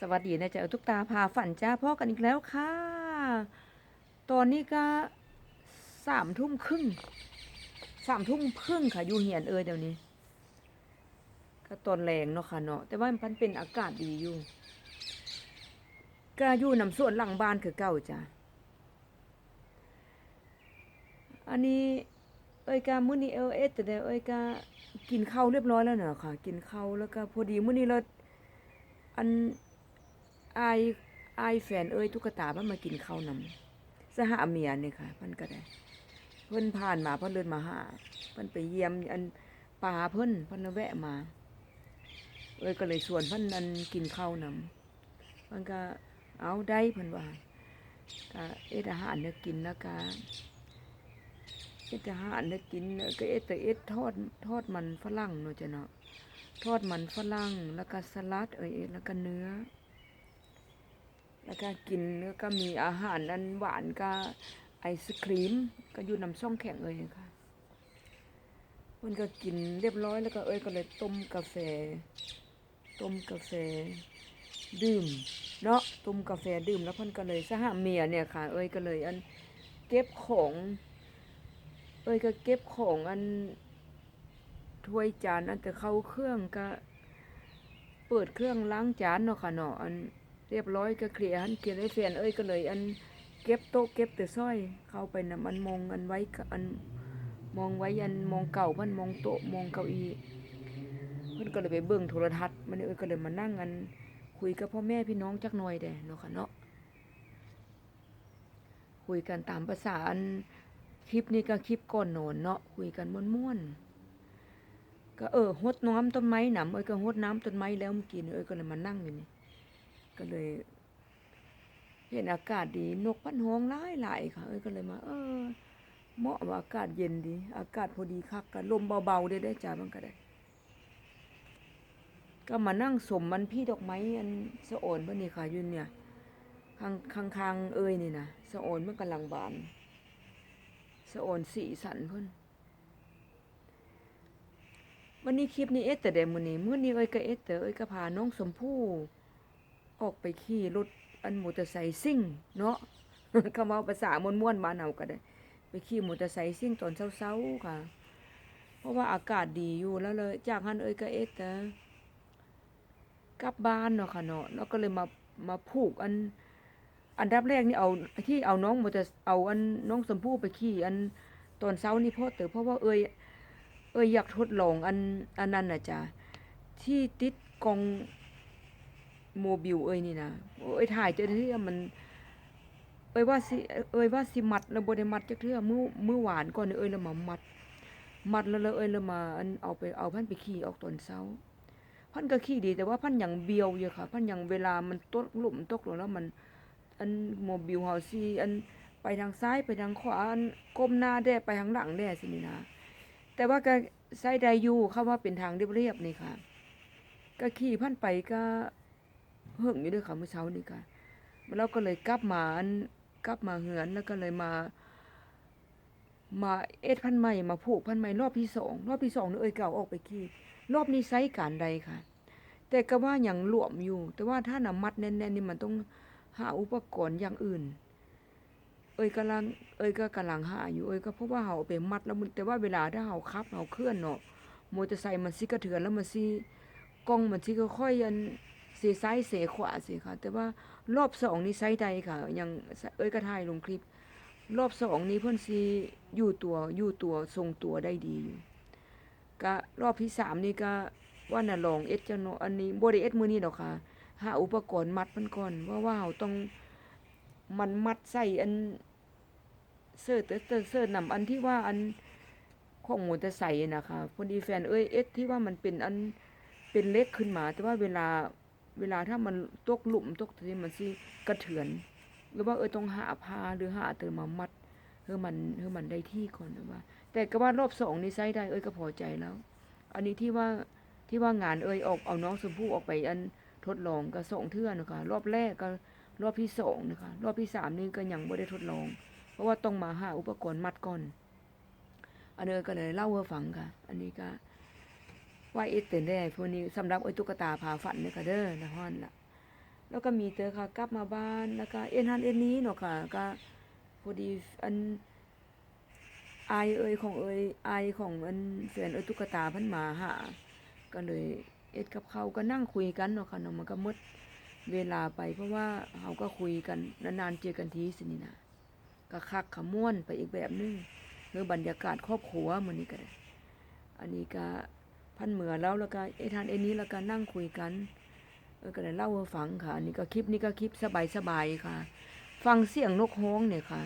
สวัสดีนะจ๊ะเอาทุกตาพาฝันจ้าพ่อกันอีกแล้วค่ะ ตอนนี้ก็สามทุ่มครึ่งสามทุ่มครึ่งค่ะ อยู่เหียนเอยเดี๋ยวนี้ ก็ตอนแรงเนาะค่ะเนาะแต่ว่ามันเป็นอากาศดีอยู่ก็อยู่นำส่วนหลังบ้านคือเก่าจ้ะอันนี้ เอ้ยกามื้อนี้เออเอสแต่เดี๋ยวเอ้ยกากินข้าวเรียบร้อยแล้วเนาะค่ะ กินข้าวแล้วก็พอดีมื้อนี้เราอัน อายอายแฟนเอ้ยตุ๊กตาเพิ่นมากินข้าวนำสหเมียนี่ค่ะเพิ่นก็ได้ เพิ่นผ่านมาเพิ่นเดินมาหาเพิ่นไปเยี่ยมอันป่าเพิ่นเพิ่นแวะมา เอ้ยก็เลยชวนเพิ่นนั่นกินข้าวนำเพิ่นก็เอาได้เพิ่นว่าก็เอ็ดอาหารเนี่ยกินแล้วก็เอ็ดอาหารเนี่ยกินก็เอ็ดแต่เอ็ดทอดทอดมันฝรั่งเนาะจ้ะเนาะทอดมันฝรั่งแล้วก็สลัดเอ้ยแล้วก็เนื้อ แล้วก็กินแล้วก็มีอาหารอันหวานก็ไอศครีม ก็อยู่น้ำช่องแข็งเอ้ยค่ะมันก็กินเรียบร้อยแล้วก็เอ้ยก็เลยต้มกาแฟ ต้มกาแฟ ดื่มเนาะต้มกาแฟดื่มแล้วพิ่นก็เลยสหเมียเนี่ยค่ะ เอ้ยก็เลยอันเก็บของ เอ้ยก็เก็บของอันถ้วยจานอันแต่เข้าเครื่องก็ เปิดเครื่องล้างจานเนาะค่ะเนาะอัน เรียบร้อยก็เคลียร์หันเกลียร์ได้แฟนเอ้ยก็เลยอันเก็บโต๊ะเก็บแต่สร้อย เข้าไปน่ะมันมองอันไว้ก็อันมองไว้อันมองเก่ามันมองโต๊ะมองเก้าอี้เพิ่นก็เลยไปเบิ่งโทรทัศน์มันเอ้ยก็เลยมานั่งอันคุยกับพ่อแม่พี่น้องจักหน่อยแด่เนาะค่ะเนาะคุยกันตามภาษาอันคลิปนี้ก็คลิปก่อนนอนเนาะคุยกันม่วนๆก็เออหดน้ำต้นไม้หนำเอ้ยก็หดน้ำต้นไม้แล้วเมื่อกี้เอ้ยก็เลยมานั่งอยู่นี่ ก็เลย เห็นอากาศดี นกพันห้องหลายหลายค่ะ เอ้ยก็เลยมา เออเหมาะว่าอากาศเย็นดี อากาศพอดีคักกันลมเบาๆได้ได้จ้ามันก็ได้ ก็มานั่งสมมันพี่ดอกไม้อันสะโอนเพื่นนี่ค่ะอยืนเนี่ยข้างข้างางเอ้ยนี่นะสะโอนมันกำลังบานสะโอนสีสันเพิ่นวันนี้คลิปนี้เอสแต่เดมือนี้มื้อนี้เอ้ยก็เอสแต่เอ้ยก็พาน้องสมพู่ ออกไปขี่รถอันมอเตอร์ไซค์ซิ่ง เนาะคำว่าภาษาม่วนๆบ้าเฮาก็ได้ ไปขี่มอเตอร์ไซค์ซิ่งตอนเช้าๆค่ะ เพราะว่าอากาศดีอยู่แล้วเลย จากนั้นเอ้ยก็เอสแต่กลับบ้านเนาะค่ะเนาะแล้วก็เลยมามาผูกอัน อันดับแรกนี่เอาที่เอาน้องมอเตอร์เอาอันน้องสมพู่ไปขี่อันตอนเช้านี่เพราะเต๋อเพราะว่าเอ้ยเอ้ยอยากทดลองอันอันนั้นน่ะจ้ะที่ติดกอง โมบิลเอ้ยนี่นะเอ้ยถ่ายเจอที่มัน เอ้ยว่าสิเอ้ยว่าสิมัดแล้วบ่ได้มัดจักเทื่อมื้อมื้อหวานก่อนเอ้ยแล้วมามัด มัดแล้วเอ้ยแล้วมาอันเอาไปเอาพันไปขี่ออกตอนเช้า พันก็ขี่ดีแต่ว่าพันอยังเบียวอยู่ค่ะ พันอยังเวลามันตกหลุมตกลงแล้วมัน อันโมบิลเฮาสิอันไปทางซ้ายไปทางขวาอันก้มหน้าแด้ไปทางหลังแด้สินี่นะแต่ว่าก็ใช้ได้อยู่เข้าว่าเป็นทางเรียบๆนี่ค่ะก็ขี่พันไปก็ เหิ่งอยู่ด้วยค่ะเมื่อเช้านี่ค่ะแล้วก็เลยกลับมากลับมาเหือนแล้วก็เลยมา มาเอ็ดพันใหม่มาผูกพันใหม่รอบที่สองรอบที่สองนี่เอ้ยเก่าออกไปขี่รอบนี้ไซส์การใดค่ะ แต่ก็ว่าอย่างหลวมอยู่ แต่ว่าถ้านำมัดแน่นๆนี่มันต้องหาอุปกรณ์อย่างอื่น เอ้ยกำลังเอ้ยก็กำลังหาอยู่เอ้ยก็เพราะว่าเฮาเอาไปมัดแล้วมันแต่ว่าเวลาถ้าเฮาขับเฮาเคลื่อนเนาะมอเตอร์ไซค์มันสิกระเทือนแล้วมันสิกล้องมันสิค่อยๆอัน สียซ้ายเสียขวาสิค่ะ แต่ว่ารอบสองนี่ไซส์ใดค่ะ ยังเอ้ยก็ถ่ายลงคลิป รอบสองนี้เพิ่อนสิอยู่ตัวอยู่ตัวทรงตัวได้ดีอยู่ก็รอบที่สามนี่ก็ว่าน่ะลองเอ็ดจังเนอันนี้บ่ได้เอ็ดมือนี้ดอกค่ะหาอุปกรณ์มัดมันก่อนว่าว่าเฮาต้องมันมัดใส่อันเสื้อเตอเตอเสื้อนำอันที่ว่าอันของมอเตอร์ไซค์นะคะพอดีแฟนเอ้ยเอ็ดที่ว่ามันเป็นอันเป็นเล็กขึ้นมา แต่ว่าเวลา เวลาถ้ามันตกหลุมตกทีมันสิกระเทือน หรือว่าเออต้องหาผ้าหรือหาเตอมามัดเพื่อมันเพื่อมันได้ที่ก่อนว่า แต่ก็ว่ารอบสองนี่ใช้ได้เอ้ยก็พอใจแล้ว อันนี้ที่ว่าที่ว่างานเอ้ยออกเอาน้องสมพู่ออกไปอันทดลองก็สองเทื่อนะคะรอบแรกก็รอบที่สองนะคะรอบที่สามนี่ก็ยังไม่ได้ทดลอง เพราะว่าต้องมาหาอุปกรณ์มัดก่อนอันนี้ก็เลยเล่าให้ฟังค่ะ อันนี้ก็ ว่าเอ็ดเต็นได้พวกนี้สำหรับไอ้ตุ๊กตาพาฝันเนี่ยก็เด้อนะฮอนล่ะ แล้วก็มีเตอค่ะ กลับมาบ้านแล้วก็เอ็นหันเอ็นนี้เนาะค่ะ ก็พอดีอันอายเอ่ยของเอ่ยอายของอันแฟนเอ่ยตุ๊กตาพิ่นมาหาก็เลยเอ็ดกับเขาก็นั่งคุยกันเนาะค่ะเนาะมันก็มดเวลาไปเพราะว่าเฮาก็คุยกันนานๆเจอกันทีสินี่นะก็คักขม่วนไปอีกแบบหนึงเรือบรรยากาศครอบครัวมื้อนี้ก็ได้อันนี้ก็ พันเหมือแล้วแล้วก็เอยทานเอยนี้แล้วก็นั่งคุยกัน เออก็ได้เล่าให้ฟังค่ะนนี้ก็คลิปนี้ก็คลิปสบายๆค่ะ ฟังเสียงนกฮ้องเนี่ยค่ะ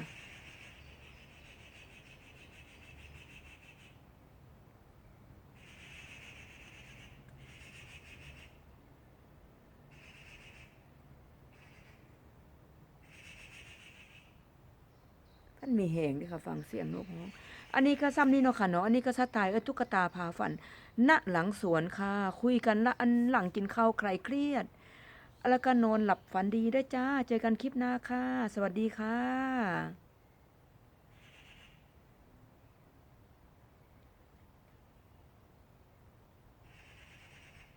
มันมีแหงด้อค่ะ ฟังเสียงนกฮ้อง อันนี้ก็ซ้ำนี่เนาะค่ะเนาะอันนี้ก็สไตล์เอ้ตุ๊กตาพาฝันณหลังสวนค่ะ คุยกันละอันหลังกินข้าวใครเครียดแล้วก็นอนหลับฝันดีได้จ้า เจอกันคลิปหน้าค่ะ สวัสดีค่ะ